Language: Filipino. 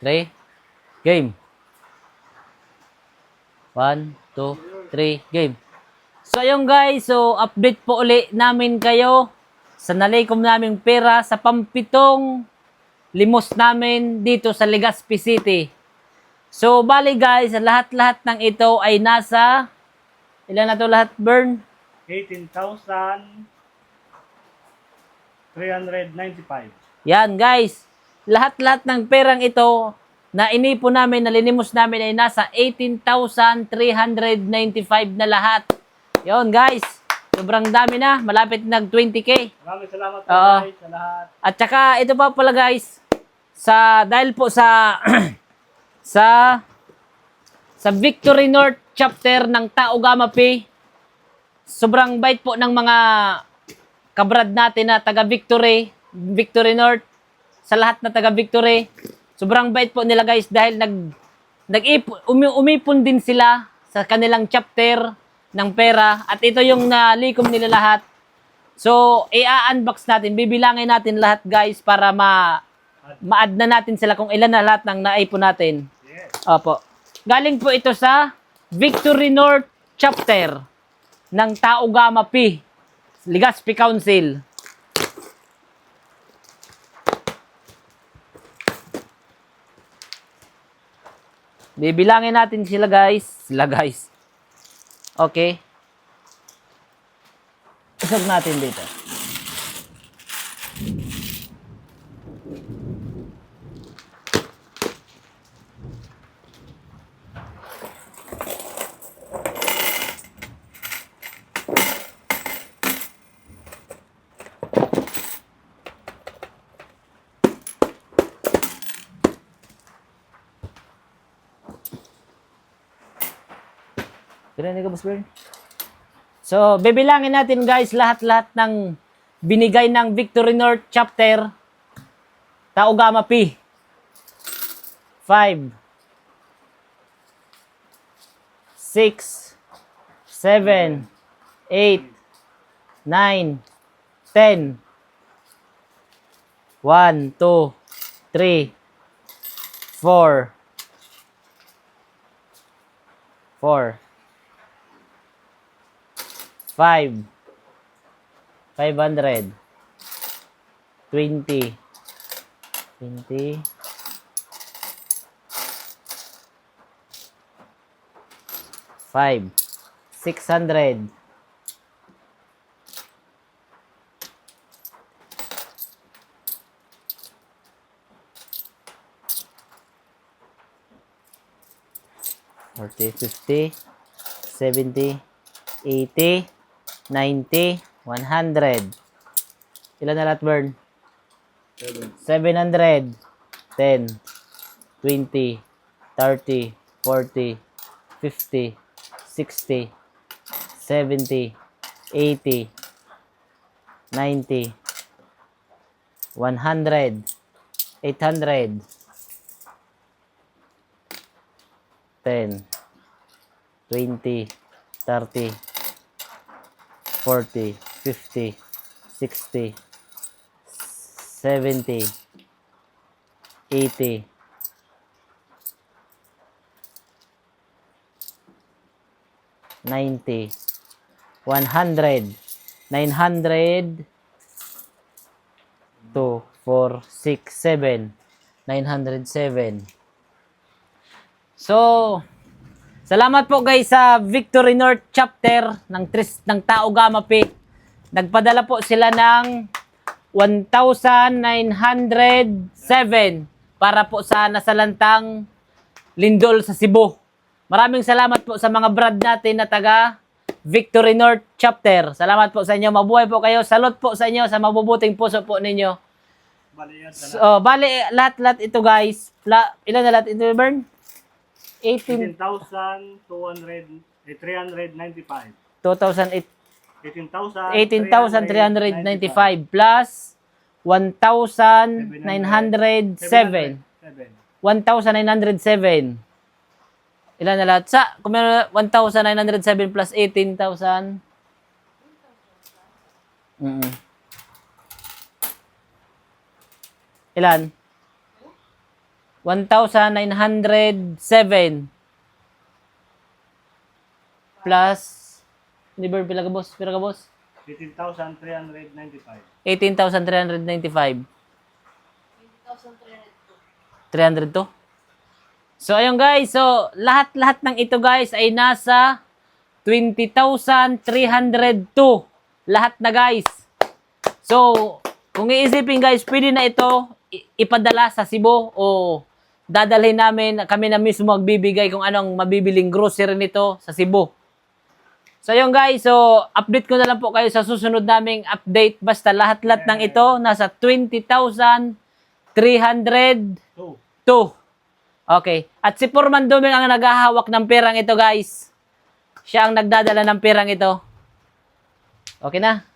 Three. Game. One, two, three, game. So yung guys, so update po uli namin kayo sa nalikom naming pera sa pampitong limos namin dito sa Legazpi City. So bali guys, lahat-lahat ng ito ay nasa ilan na to lahat burn? 18,395. Yan guys, lahat-lahat ng perang ito na inipo namin, na linimos namin ay nasa 18,395 na lahat. Yon guys, sobrang dami na, malapit nag 20k. Maraming salamat po guys sa lahat. At saka ito pa pala guys, sa dahil po sa sa sa Victory North chapter ng Taogama P, sobrang bait po ng mga kabrad natin na taga Victory, Victory North, sa lahat na taga Victory. Sobrang bait po nila guys dahil nag nag umi, umipon din sila sa kanilang chapter ng pera at ito yung nalikom nila lahat. So, i-unbox natin, bibilangin natin lahat guys para ma ma-add na natin sila kung ilan na lahat ng naipon natin. Opo. Galing po ito sa Victory North chapter ng Taogama P. Legazpi Council. Bibilangin natin sila guys. Sila guys. Okay. Isog natin dito. Pirinig ka, Boss Bern? So, bibilangin natin guys lahat-lahat ng binigay ng Victory North chapter. Taogama P. 5 6 7 8 9 10 1 2 3 4 4 Five. Five hundred. Twenty. Twenty. Five. Six hundred. Forty, fifty, seventy, eighty, 90, 100. Ilan na lahat, Bern? 700, 10, 20, 30, 40, 50, 60, 70, 80, 90, 100, 800, 10, 20, 30, 40, 50, 60, 70, 80, 90, 100, 900, 2, 4, 6, 7, 907. So, Salamat po guys sa Victory North chapter ng Tris ng Taogama P. Nagpadala po sila ng 1,907 para po sa nasalantang lindol sa Cebu. Maraming salamat po sa mga brad natin na taga Victory North chapter. Salamat po sa inyo. Mabuhay po kayo. Salot po sa inyo sa mabubuting puso po ninyo. Bali So, bali, lahat-lahat ito guys. La, ilan na lahat ito, Bern? 18, 18,200, eh, 395. 2008 18,395 18,395 plus 1,907. 1,907. Ilan na lahat? Sa, kung meron 1,907 plus 18,000. Mm Ilan? 1,907 plus ba pila ka boss? Pila ka boss? 18,395. 18,395. 300 to? So, ayun guys. So, lahat-lahat ng ito guys ay nasa 20,302. Lahat na guys. So, kung iisipin guys, pwede na ito ipadala sa Cebu o dadalhin namin, kami na mismo magbibigay kung anong mabibiling grocery nito sa Cebu. So yun guys, so update ko na lang po kayo sa susunod naming update. Basta lahat-lahat ng ito nasa 20,302. Two. Okay. At si Purman Duming ang naghahawak ng perang ito guys. Siya ang nagdadala ng perang ito. Okay na?